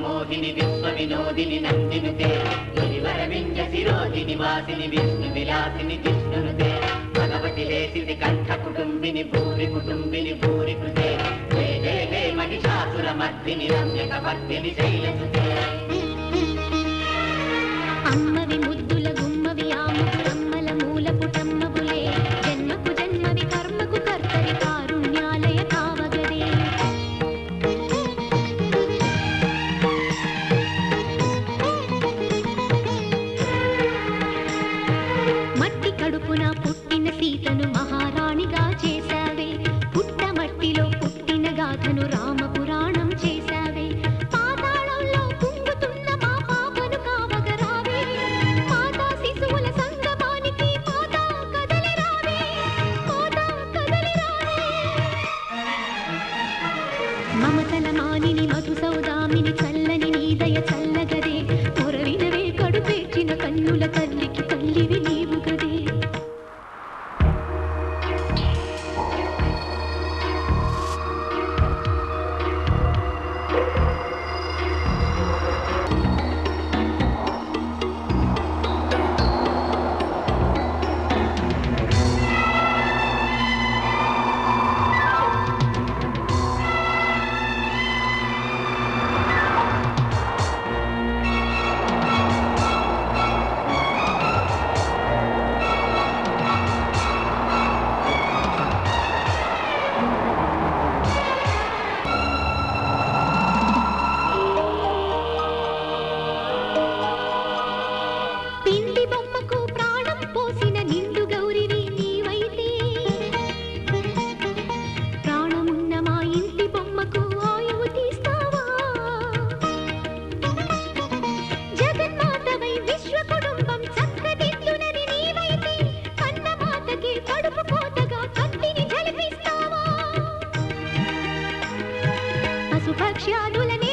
మోహిని విశ్వ వినోదిని నందిని తే గిరివర వింజ శిరోహిని వాసిని విష్ణు విలాసిని జిష్ణును భగవతి లేసిది కంఠ కుటుంబిని భూరి కుటుంబిని భూరి కృతే జయ జయ జయ మహిషాసుర మర్దిని రమ్యక భక్తిని శైలసు మానిని మధుసౌదామిని భక్ష్యాదులని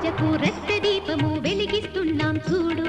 పూజకు రక్త దీపము వెలిగిస్తున్నాం చూడు.